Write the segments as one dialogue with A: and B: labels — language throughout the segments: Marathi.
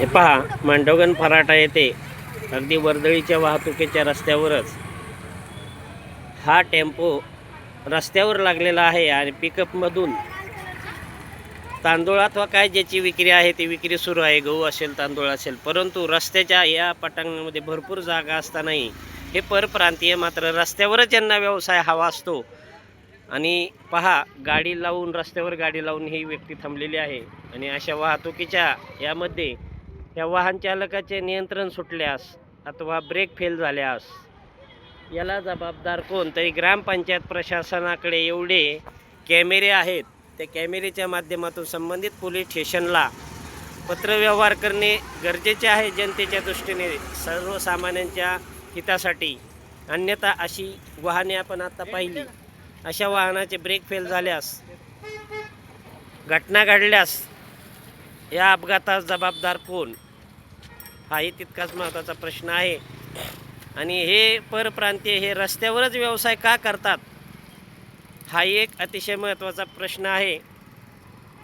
A: हे पहा मांडवगण फराटा येथे अगदी वर्दळीच्या वाहतुकीच्या रस्त्यावरच. हा टेम्पो रस्त्यावर लागलेला आहे आणि पिकअपमधून तांदूळ अथवा काय ज्याची विक्री आहे ती विक्री सुरू आहे. गहू असेल तांदूळ असेल परंतु रस्त्याच्या या पटांगणामध्ये भरपूर जागा असतानाही हे परप्रांतीय मात्र रस्त्यावरच यांना व्यवसाय हवा असतो. आणि पहा गाडी लावून रस्त्यावर गाडी लावून ही व्यक्ती थांबलेली आहे. आणि अशा वाहतुकीच्या यामध्ये ह्या वाहन चालकाचे नियंत्रण सुटल्यास अथवा ब्रेक फेल झाल्यास याला जबाबदार कोण? तरी ग्रामपंचायत प्रशासनाकडे एवढे कॅमेरे आहेत. त्या कॅमेरेच्या माध्यमातून संबंधित पोलीस स्टेशनला पत्रव्यवहार करणे गरजेचे आहे. जनतेच्या दृष्टीने सर्वसामान्यांच्या हितासाठी अन्यथा अशी वाहने आपण आता पाहिली. अशा वाहनाचे ब्रेक फेल झाल्यास घटना घडल्यास या अपघातास जबाबदार कोण? हाही तितकाच महत्त्वाचा प्रश्न आहे. आणि हे परप्रांतीय हे रस्त्यावरच व्यवसाय का करतात? हाही एक अतिशय महत्त्वाचा प्रश्न आहे.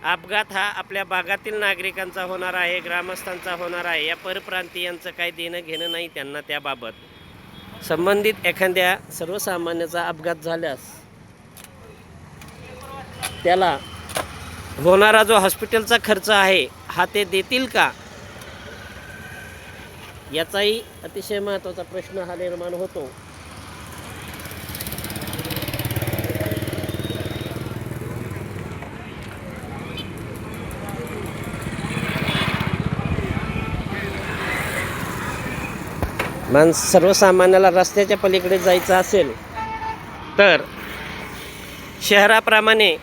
A: अपघात हा आपल्या भागातील नागरिकांचा होणार आहे ग्रामस्थांचा होणार आहे. या परप्रांतीयांचं काही देणं घेणं नाही त्यांना त्याबाबत. संबंधित एखाद्या सर्वसामान्याचा अपघात झाल्यास त्याला होणारा जो हॉस्पिटलचा खर्च आहे हा ते देतील का? याचाही अतिशय महत्त्वाचा प्रश्न हा निर्माण होतो. माणस सर्वसामान्याला रस्त्याच्या पलीकडे जायचं असेल तर शहराप्रमाणे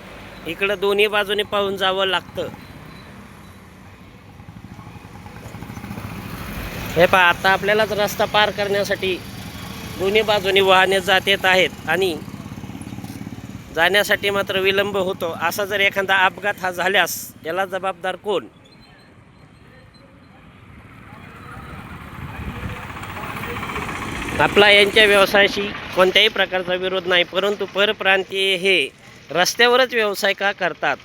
A: इकडं दोन्ही बाजूने पाहून जावं लागतं. हे पहा आता आपल्यालाच रस्ता पार करण्यासाठी दोन्ही बाजूनी वाहने जात येत आहेत आणि जाण्यासाठी मात्र विलंब होतो. असा जर एखादा अपघात हा झाल्यास याला जबाबदार कोण? आपला यांच्या व्यवसायाशी कोणत्याही प्रकारचा विरोध नाही परंतु परप्रांतीय हे रस्त्यावरच व्यवसाय का करतात?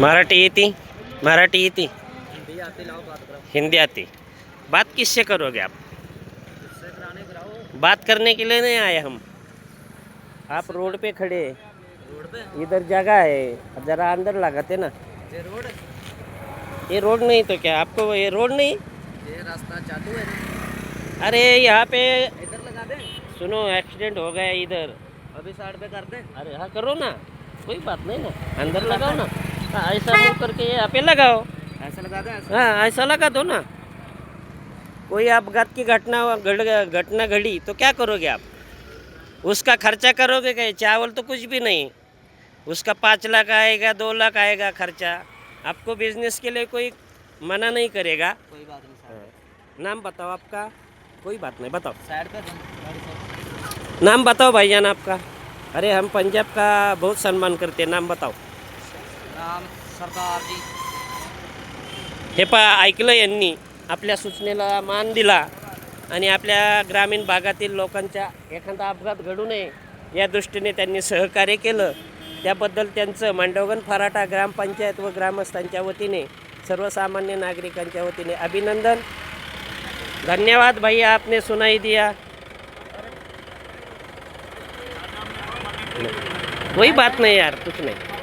A: मराठी येती मराठी येती. हिंदी आती. बात किससे करोगे आप? बात करने के लिए नहीं आए हम. आप रोड पे खड़े हैं.
B: रोड पे
A: इधर जगह है. जरा अंदर लगाते ना.
B: ये रोड?
A: ये रोड नहीं तो क्या? आपको ये रोड नहीं?
B: ये रास्ता चालू है
A: अरे यहाँ पे
B: इधर लगा दे?
A: सुनो एक्सीडेंट हो गया इधर.
B: अभी साइड पे कर दे?
A: अरे हाँ करो ना. कोई बात नहीं ना. अंदर लगाओ ना. ऐसा मुँह करके यहाँ पे लगाओ।
B: ऐसा लगा दे
A: हाँ ऐसा लगा दो ना। कोई अपघात की घटना घटना घड़ी तो क्या करोगे आप? उसका खर्चा करोगे क्या? चावल तो कुछ भी नहीं। उसका पाँच लाख आएगा दो लाख आएगा खर्चा। आपको बिज़नेस के लिए कोई मना नहीं करेगा।
B: कोई बात नहीं
A: नाम बताओ आपका। कोई बात नहीं बताओ।
B: साइड पे
A: नाम बताओ भाईजान आपका। अरे हम पंजाब का बहुत सम्मान करते हैं नाम बताओ।
B: राम सरदार जी.
A: हे पा ऐकलं यांनी. आपल्या सूचनेला मान दिला आणि आपल्या ग्रामीण भागातील लोकांच्या एखादा अपघात घडू नये या दृष्टीने त्यांनी सहकार्य केलं. त्याबद्दल त्यांचं मांडवगण फराटा ग्रामपंचायत व ग्रामस्थांच्या वतीने सर्वसामान्य नागरिकांच्या वतीने अभिनंदन. धन्यवाद भैया आपने सुनाई दिया. कोई बात नहीं यार कुछ नहीं.